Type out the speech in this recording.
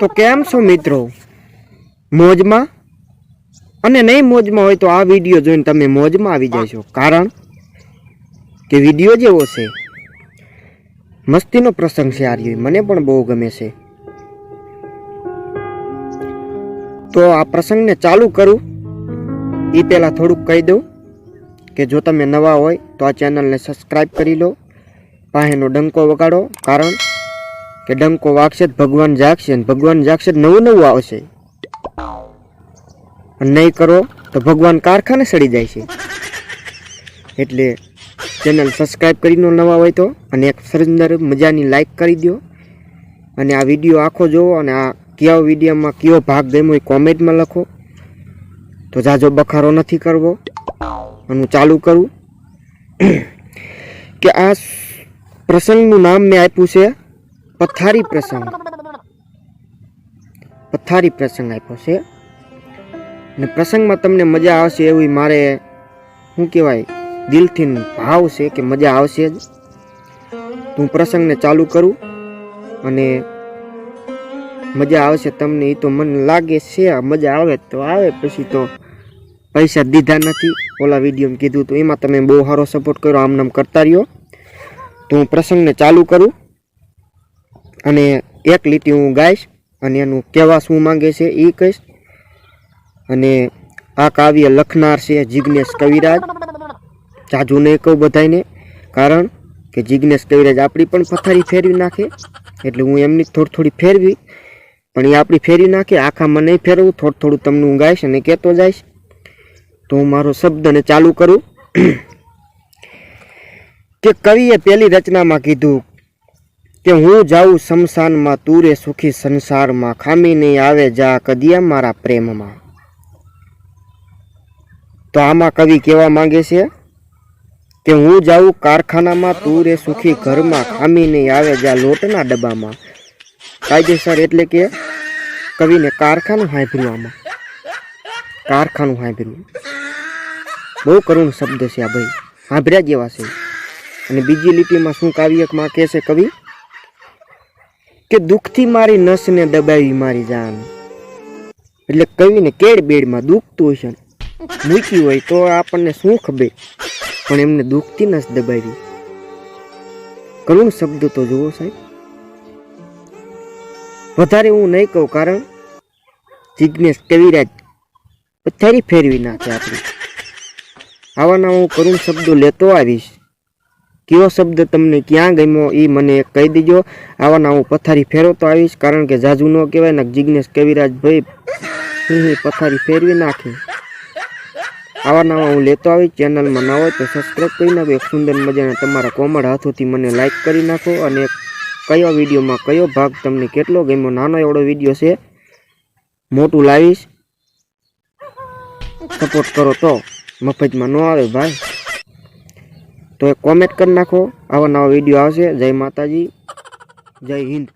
તો કેમ છો મિત્રો? મોજમાં? અને નહીં મોજમાં હોય તો આ વીડિયો જોઈને તમે મોજમાં આવી જશો. કારણ કે વીડિયો જેવો છે. મસ્તીનો પ્રસંગ છે આ રહ્યો. મને પણ બહુ ગમે છે. તો આ પ્રસંગને ચાલુ કરું. એ પહેલાં થોડુંક કહી દઉં કે જો તમે નવા હોય તો આ ચેનલને સબસ્ક્રાઈબ કરી લો. પાસેનો ડંકો વગાડો. કારણ કે ડંકો વાગશે ભગવાન જાગશે ને ભગવાન જાગશે નવું નવું આવશે. નહીં કરો તો ભગવાન કારખાને સડી જાય છે. એટલે ચેનલ સબસ્ક્રાઈબ કરીને નવા હોય તો અને એક સુંદર મજાની લાઈક કરી દો અને આ વીડિયો આખો જુઓ અને આ કયો વિડીયોમાં કયો ભાગ ગમ્યો એ કોમેન્ટમાં લખો. તો જાજો બખારો નથી કરવો. અને હું ચાલુ કરું. કે આ પ્રસંગનું નામ મેં આપ્યું છે પથારી પ્રસંગ. પથારી પ્રસંગ આપ્યો છે. અને પ્રસંગમાં તમને મજા આવશે એવી મારે, શું કહેવાય, દિલથી ભાવ છે કે મજા આવશે જ. હું પ્રસંગને ચાલુ કરું અને મજા આવશે તમને એ તો મને લાગે છે મજા આવે તો આવે, પછી તો પૈસા દીધા નથી. ઓલા વિડીયોમાં કીધું તો એમાં તમે બહુ સારો સપોર્ટ કર્યો, આમ નામ કરતા રહ્યો. તો હું પ્રસંગને ચાલુ કરું. અને એક લીટી હું ગાઈશ અને એનું કહેવા શું માંગે છે એ કહીશ. અને આ કાવ્ય લખનાર છે જિજ્ઞેશ કવિરાજ. જાજુ નહીં કહું બધાને કારણ કે જિજ્ઞેશ કવિરાજ આપણી પણ પથારી ફેરવી નાખે, એટલે હું એમની થોડી થોડી ફેરવી, પણ એ આપણી ફેરવી નાખે, આખામાં નહીં ફેરવું, થોડું થોડું તમને હું ગાઈશ અને કહેતો જઈશ. તો હું મારો શબ્દને ચાલુ કરું. કે કવિએ પેલી રચનામાં કીધું કે હું જાઉં શમશાનમાં, તુરે સુખી સંસારમાં ખામી નહીં આવે જા કદિયા મારા પ્રેમમાં. તો આમાં કવિ કહેવા માંગે છે? કે હું જાઉં કારખાનામાં, તુરે સુખી ઘરમાં ખામી નહીં આવે જા લોટના ડબ્બામાં. કાયદેસર એટલે કે કવિને કારખાનું હાંભર્યું કારખાનું હાંભર્યું બહુ કરુણ શબ્દ છે આ ભાઈ. હાંભર્યા જેવા છે. અને બીજી લીટીમાં શું કાવ્યમાં કહે છે કવિ? કે દુઃખથી મારી નસને દબાવી મારી જાન. એટલે કવિને કેડ બેડમાં દુખતું હશે મૂકી હોય તો આપણને શું ખબર? પણ એમને દુઃખથી નસ દબાવી. કરુણ શબ્દ તો જુઓ સાહેબ. વધારે હું નહીં કહું કારણ જિજ્ઞેશ કવિરાજ પથારી ફેરવી નાખે આપણી. આવાના હું કરુણ શબ્દો લેતો આવીશ. કયો શબ્દ તમને ક્યાં ગમ્યો એ મને કહી દેજો. આવાના હું પથારી ફેરવતો આવીશ, કારણ કે જાજુ ન કહેવાય ને જિજ્ઞેશ કવિરાજ ભાઈ, હું પથારી ફેરવી નાખે. આવા નવા હું લેતો આવી ચેનલમાં ના હોય તો સબસ્ક્રાઈબ કરી નાખો. એક સુંદર મજાના તમારા કોમળ હાથોથી મને લાઈક કરી નાખો અને કયો વિડીયોમાં કયો ભાગ તમને કેટલો ગમ્યો, નાનો એવડો વીડિયો છે. મોટું લાવીશ. સપોર્ટ કરો તો મફતમાં ન આવે ભાઈ. તો કોમેન્ટ કરી નાખો. આવા નવા વીડિયો આવશે. જય માતાજી. જય હિન્દ.